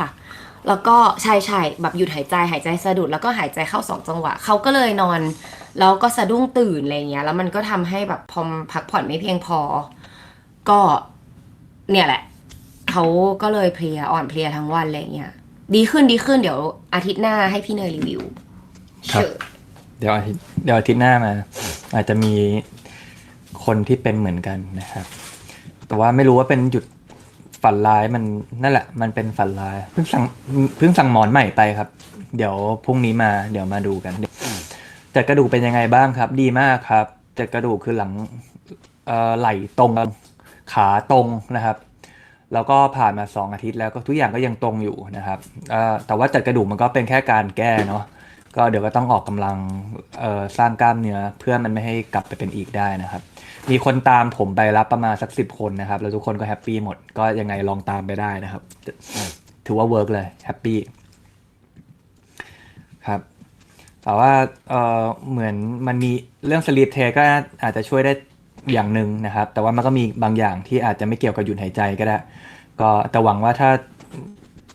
ค่ะ แล้วก็ใช่ใช่แบบหยุดหายใจหายใจสะดุดแล้วก็หายใจเข้าสองจังหวะเขาก็เลยนอนแล้วก็สะดุ้งตื่นอะไรเงี้ย แล้วมันก็ทำให้แบบพอพักผ่อนไม่เพียงพอ ก็เนี่ยแหละเขาก็เลยเพลียอ่อนเพลียทั้งวันอะไรเงี้ยดีขึ้นดีขึ้นเดี๋ยวอาทิตย์หน้าให้พี่เนยรีวิวครับเชิญเดี๋ยวอาทิตย์เดี๋ยวอาทิตย์หน้ามา อาจจะมีคนที่เป็นเหมือนกันนะครับ แต่ว่าไม่รู้ว่าเป็นหยุด ฝันร้ายมันนั่นแหละ มันเป็นฝันร้ายเพิ่งสั่งเพิ่งสั่งหมอนใหม่ไปครับ เดี๋ยวพรุ่งนี้มาเดี๋ยวมาดูกันจัดกระดูกเป็นยังไงบ้างครับ ดีมากครับจัดกระดูกคือหลังเอ่อไหล่ตรงขาตรงนะครับ แล้วก็ผ่านมาสองอาทิตย์แล้วก็ทุกอย่างก็ยังตรงอยู่นะครับแต่ว่าจัดกระดูกมันก็เป็นแค่การแก้เนาะก็เดี๋ยวก็ต้องออกกำลังสร้างกล้ามเนื้อเพื่อมันไม่ให้กลับไปเป็นอีกได้นะครับ มีคนตามผมไปรับประมาณสักสิบคนนะครับ แล้วทุกคนก็แฮปปี้หมด ก็ยังไงลองตามไปได้นะครับ ถือว่าเวิร์กเลยแฮปปี้ครับแต่ว่าเออเหมือนมันมีเรื่องสลีปเทก็อาจจะช่วยได้อย่างหนึ่งนะครับ แต่ว่ามันก็มีบางอย่างที่อาจจะไม่เกี่ยวกับหยุดหายใจก็ได้ ก็แต่หวังว่าถ้า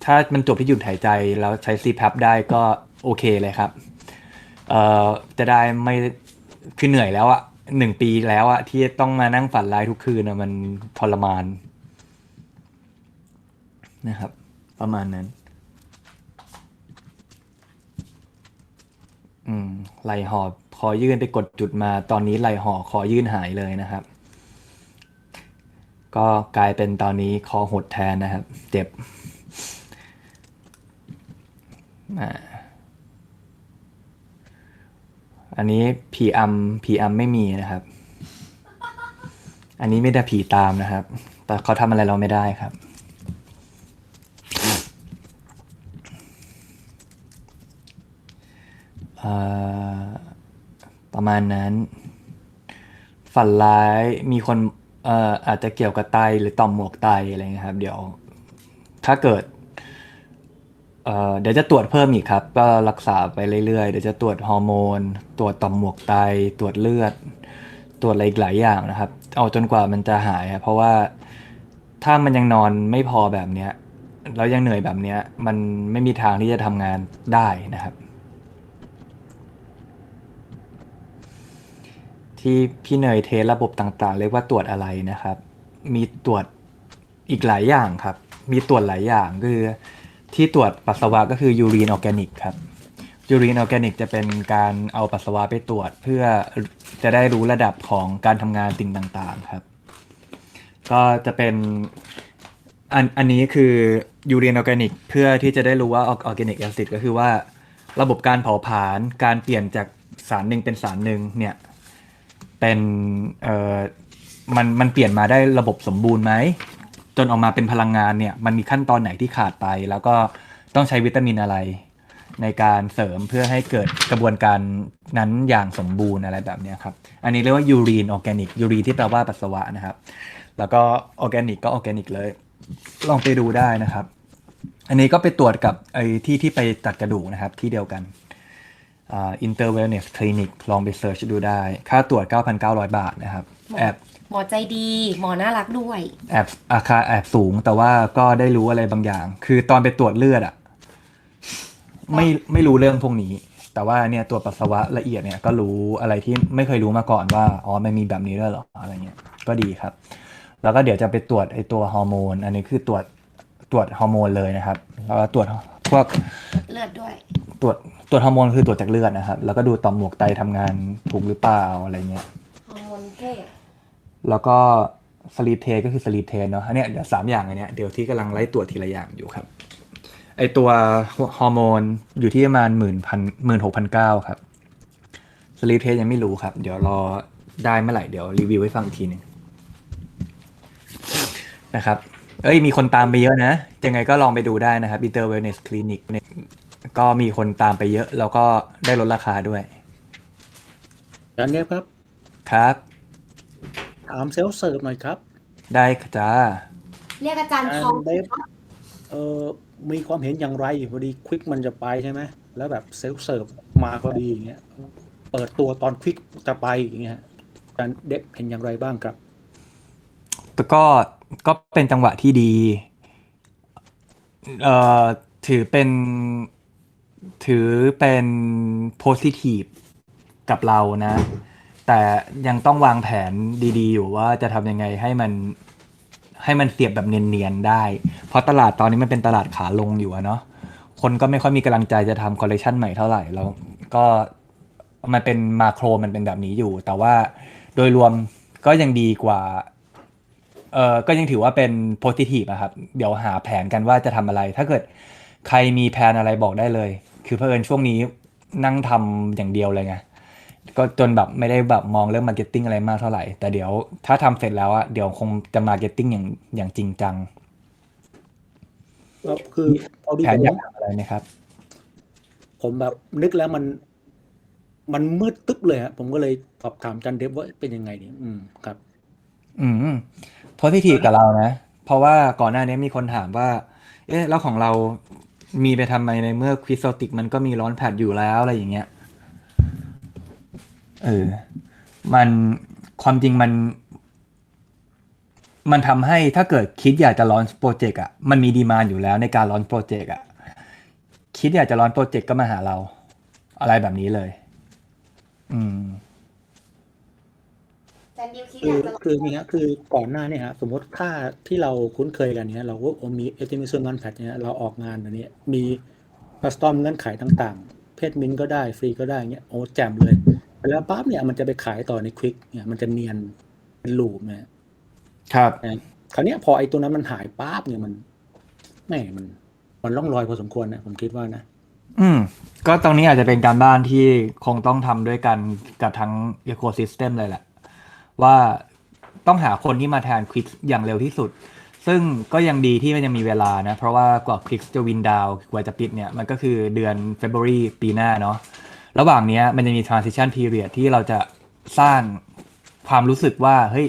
ถ้ามันจบที่หยุดหายใจแล้วใช้ CPAP ได้ก็โอเคเลยครับ เอ่อจะได้ไม่คือเหนื่อยแล้วอะ หนึ่งปีแล้วอะที่ต้องมานั่งฝันร้ายทุกคืนอะมันทรมานนะครับ ประมาณนั้น อืมไหลหอบคอยื่นไปกดจุดมา ตอนนี้ไหลหอบคอยื่นหายเลยนะครับ ก็กลายเป็นตอนนี้คอหดแทนนะครับ เจ็บอ่า อันนี้ผีอำผีอำไม่มีนะครับ อันนี้ไม่ได้ผีตามนะครับ แต่เขาทำอะไรเราไม่ได้ครับ ประมาณนั้น ฝันร้ายมีคนอออาจจะเกี่ยวกับไตหรือต่อมหมวกไตอะไรเงี้ยครับ เดี๋ยวถ้าเกิด เอ่อเดี๋ยวจะตรวจเพิ่มอีกครับ ก็รักษาไปเรื่อยๆ เดี๋ยวจะตรวจฮอร์โมน ตรวจต่อมหมวกไต ตรวจเลือด ตรวจอะไรอีกหลายอย่างนะครับ เอาจนกว่ามันจะหายเพราะว่าถ้ามันยังนอนไม่พอแบบเนี้ยแล้วยังเหนื่อยแบบเนี้ย มันไม่มีทางที่จะทำงานได้นะครับ ที่พี่เนยเทสระบบต่างๆ เรียกว่าตรวจอะไรนะครับ มีตรวจอีกหลายอย่างครับ มีตรวจหลายอย่างคือ ที่ตรวจปัสสาวะก็คือยูรีนออร์แกนิกครับยูรีนออร์แกนิกจะเป็นการเอาปัสสาวะไปตรวจ เพื่อจะได้รู้ระดับของการทำงานสิ่งต่างๆครับ ก็จะเป็นอันอันนี้คือยูรีนออร์แกนิกเพื่อที่จะได้รู้ว่าออร์แกนิกแอซิดก็คือว่าระบบการเผาผลาญการเปลี่ยนจากสารหนึ่งเป็นสารหนึ่งเนี่ยเป็นเอ่อมันมันเปลี่ยนมาได้ระบบสมบูรณ์ไหม จนออกมาเป็นพลังงานเนี่ยมันมีขั้นตอนไหนที่ขาดไป แล้วก็ต้องใช้วิตามินอะไร ในการเสริมเพื่อให้เกิดกระบวนการนั้นอย่างสมบูรณ์อะไรแบบเนี้ยครับ อันนี้เรียกว่ายูรีนออร์แกนิกยูรีที่แปลว่าปัสสาวะนะครับ แล้วก็ออร์แกนิกก็ออร์แกนิกเลย ลองไปดูได้นะครับ อันนี้ก็ไปตรวจกับไอ้ที่ที่ไปตัดกระดูกนะครับที่เดียวกันอ่า Inter Wellness Clinic ลองไปเซิร์ชดูได้ ค่าตรวจ 9,900 บาทนะครับ แอบ หมอใจดี หมอน่ารักด้วย แอบอาคาแอบสูงแต่ว่าก็ได้รู้อะไรบางอย่าง คือตอนไปตรวจเลือดอะไม่ไม่รู้เรื่องพวกนี้ แต่ว่าเนี่ยตรวจปัสสาวะละเอียดเนี่ยก็รู้อะไรที่ไม่เคยรู้มาก่อนว่าอ๋อมันมีแบบนี้ด้วยเหรออะไรเงี้ยก็ดีครับ แล้วก็เดี๋ยวจะไปตรวจไอตัวฮอร์โมน อันนี้คือตรวจตรวจฮอร์โมนเลยนะครับแล้วก็ตรวจพวก เลือดด้วย ตรวจตรวจฮอร์โมนคือตรวจจากเลือดนะครับ แล้วก็ดูต่อมหมวกไตทำงานถูกหรือเปล่าอะไรเงี้ย ฮอร์โมนเพศ แล้วก็สลีปเทก็คือสลีปเทเนาะอันเนี้ยเดี๋ยวสามอย่างอันเนี้ยเดี๋ยวที่กำลังไล่ตรวจทีละอย่างอยู่ครับไอตัวฮอร์โมนอยู่ที่ประมาณหมื่นพันหมื่นหกพันเก้าครับสลีปเทยังไม่รู้ครับ เดี๋ยวรอได้เมื่อไหร่เดี๋ยวรีวิวให้ฟังอีกทีหนึ่งนะครับ เอ้ยมีคนตามไปเยอะนะ ยังไงก็ลองไปดูได้นะครับ Inter Wellness Clinic เนี่ยก็มีคนตามไปเยอะ แล้วก็ได้ลดราคาด้วยอาจารย์เนฟครับ ครับ ถามเซลล์เสิร์ฟหน่อยครับได้จ้าเรียกอาจารย์อาทองจารย์เนฟเอ่อมีความเห็นอย่างไรพอดีควิกมันจะไปใช่ไหมแล้วแบบเซลล์เสิร์ฟมาพอดีอย่างเงี้ยเปิดตัวตอนควิกจะไปอย่างเงี้ยอาจารย์เดฟเห็นอย่างไรบ้างครับ แต่ก็ก็เป็นจังหวะที่ดี เอ่อถือเป็นถือเป็น positive กับเรานะ แต่ยังต้องวางแผนดีๆ อยู่ว่าจะทำยังไงให้มันให้มันเสียบแบบเนียนๆได้ เพราะตลาดตอนนี้มันเป็นตลาดขาลงอยู่อะเนาะคนก็ไม่ค่อยมีกำลังใจจะทำคอลเลคชันใหม่เท่าไหร่แล้วก็มันเป็นมาโครมันเป็นแบบนี้อยู่ แต่ว่าโดยรวมก็ยังดีกว่าเออก็ยังถือว่าเป็น positive อะครับ เดี๋ยวหาแผนกันว่าจะทำอะไร ถ้าเกิดใครมีแผนอะไรบอกได้เลย คือเพื่อนช่วงนี้นั่งทำอย่างเดียวเลยไง ก็จนแบบไม่ได้แบบมองเรื่องมาร์เก็ตติ้งอะไรมากเท่าไหร่ แต่เดี๋ยวถ้าทำเสร็จแล้วอะเดี๋ยวคงจะมาร์เก็ตติ้งอย่างอย่างจริงจังก็คือเอาดีแผผนมอยากทำอะไรไหมครับ ผมแบบนึกแล้วมัน มันมืดตึ๊บเลยฮะผมก็เลยสอบถามจันเดฟว่าเป็นยังไงดีอืมครับ อืม positive กับเรานะเพราะว่าก่อนหน้านี้มีคนถามว่า เอ๊ะแล้วของเรามีไปทำไมในเมื่อควิสโซติกมันก็มีร้อนแพดอยู่แล้วอะไรอย่างเงี้ย เออ มันความจริงมัน มันทำให้ถ้าเกิดคิดอยากจะร้อนโปรเจกต์อะมันมีดีมานอยู่แล้วในการร้อนโปรเจกต์อะคิดอยากจะร้อนโปรเจกต์ก็มาหาเรา อะไรแบบนี้เลย อืมจันดิวคิดคืออยากจะลองคืออย่างเงี้ยคือก่อนหน้าเนี่ยฮะสมมติถ้าที่เราคุ้นเคยกันเนี้ยเราก็โอ้มีเอติมิซึมนแพทเนี้ยเราออกงานแบบนี้มีคัสตอมเงื่อนไขต่างๆ เพศมินก็ได้ฟรีก็ได้เงี้ยโอ้แจ่มเลย แล้วปั๊บเนี่ยมันจะไปขายต่อในควิกเนี่ยมันจะเนียนเป็นลูปเนี่ยครับนะคราวเนี้ยพอไอ้ตัวนั้นมันหายปั๊บเนี่ยมันแม่มัน มันล่องรอยพอสมควรนะผมคิดว่านะอืม ก็ตรงนี้อาจจะเป็นการบ้านที่คงต้องทำด้วยกันกับทั้ง Ecosystem เลยแหละ ว่าต้องหาคนที่มาแทนควิกอย่างเร็วที่สุด ซึ่งก็ยังดีที่มันยังมีเวลานะ เพราะว่ากว่าควิกจะวินดาวกว่าจะปิดเนี่ย มันก็คือเดือน February ปีหน้าเนาะ ระหว่างเนี้ยมันจะมี transition period ที่เราจะสร้างความรู้สึกว่า เฮ้ย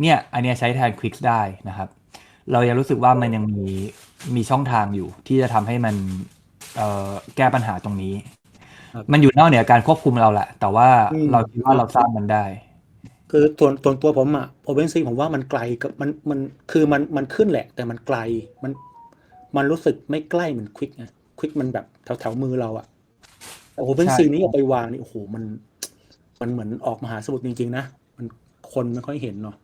เนี่ย อันเนี้ยใช้แทนควิกได้นะครับ เรายังรู้สึกว่ามันยังมีมีช่องทางอยู่ที่จะทำให้มันเอ่อแก้ปัญหาตรงนี้ ครับ มันอยู่นอกเหนือการควบคุมเราแหละ แต่ว่าอืม เราคิดว่าเราสร้างมันได้ คือส่วนส่วนตัวผมอะโอเ n นซีผมว่ามันไกลกับมันมันคือมันมันขึ้นแหละ แต่มันไกลมัน มันรู้สึกไม่ใกล้เหมือนควิกไงควิกมันแบบแถวแถวมือเราอะ แต่โอเ n นซีใช่นี้เอาไปวางนี่โอ้โหมัน มันเหมือนออกมหาสมุทรจริง ๆ นะมันคนไม่ค่อยเห็นเนาะ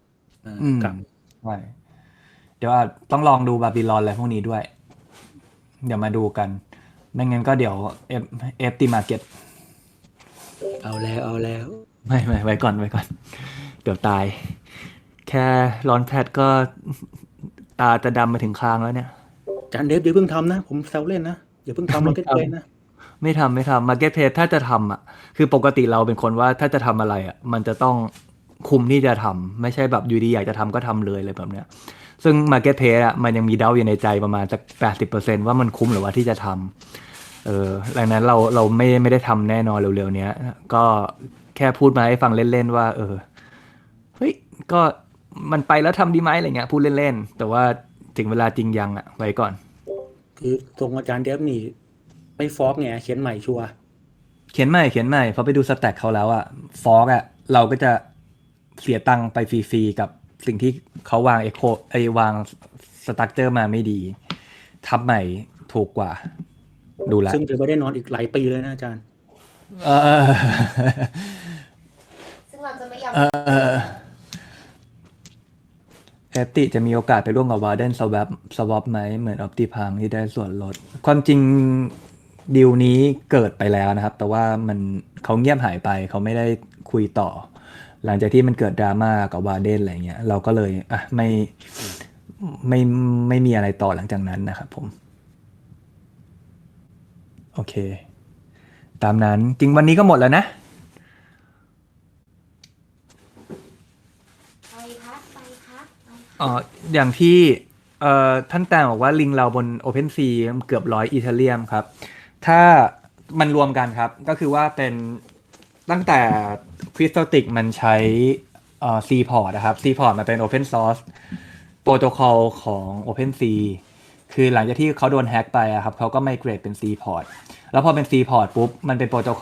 อ่าอืมครับใช่เดี๋ยวอาจต้องลองดูบาบิลอนอะไรพวกนี้ด้วย เดี๋ยวมาดูกันไม่งั้นก็เดี๋ยวเอฟเอฟตีมาเก็ตเอาแล้วเอาแล้ว ไม่ไม่ไว้ก่อนไว้ก่อน เดี๋ยวตาย แค่ร้อนแพทก็ตาจะดำมาถึงคางแล้วเนี่ยจานเดฟอย่าเพิ่งทำนะ ผมแซวเล่นนะ อย่าเพิ่งทำมาร์เก็ตเพลนะ ไม่ทำไม่ทำมาร์เก็ตเพ e ถ้าจะทำอะคือปกติเราเป็นคนว่าถ้าจะทำอะไรอะมันจะต้องคุมที่จะทำไม่ใช่แบบอยู่ดีอยากจะทำก็ทำเลยเลยแบบเนี้ยซึ่งมาเก็ตเพ e อะมันยังมีเดาอยู่ในใจประมาณสักแปดสิบเปอร์เซ็นว่ามันคุ้มหรือว่าที่จะทำเออดังนั้นเราเราไม่ไม่ได้ทำแน่นอนเร็วๆ เนี้ย ก็แค่พูดมาให้ฟังเล่นๆ ว่า เออเฮ้ยก็มันไปแล้วทำดีไหมอะไรเงี้ยพูดเล่นๆ แต่ว่าถึงเวลาจริงยังอะไว้ก่อน คือตรงอาจารย์เดฟนี่ ไม่ฟอกไงเขียนใหม่ชัวร์เขียนใหม่เขียนใหม่พอไปดูสแต็กเขาแล้วอะฟอกอะเราก็จะเสียตังค์ไปฟรีๆกับสิ่งที่เขาวางเอโคไอวางสตั๊กเจอร์มาไม่ดีทับใหม่ถูกกว่า ดูแลวซึ่งจะไม่ได้นอนอีกหลายปีเลยนะอาจารย์เออซึ่งเราจะไม่ยอมเออเอฟติจะมีโอกาสไปร่วมกับวาเดนสว a ปสวอปไหมเหมือนออปติพังที่ได้ส่วนลด ความจริง ดีลนี้เกิดไปแล้วนะครับ แต่ว่ามันเขาเงียบหายไปเขาไม่ได้คุยต่อ หลังจากที่มันเกิดดราม่ากับวาเดนอะไรเงี้ยเราก็เลยอะไม่ไม่ไม่มีอะไรต่อหลังจากนั้นนะครับผม โอเค ตามนั้นจริงวันนี้ก็หมดแล้วนะอ๋ออย่างที่ท่านแตงบอกว่าลิงเราบน OpenSea เกือบร้อยอีเทเรียมครับ ถ้ามันรวมกันครับ ก็คือว่าเป็นตั้งแต่ c r y s t a l t i c มันใช้เอ่อ Cport นะครับ Cport มันเป็น Open Source โปรโตคอลของ OpenSea คือหลังจากที่เขาโดนแฮ็กไปอะครับเขาก็ไมเกรดเป็น Cport แล้วพอเป็น Cport ปุ๊บ มันเป็นโปรโตคอล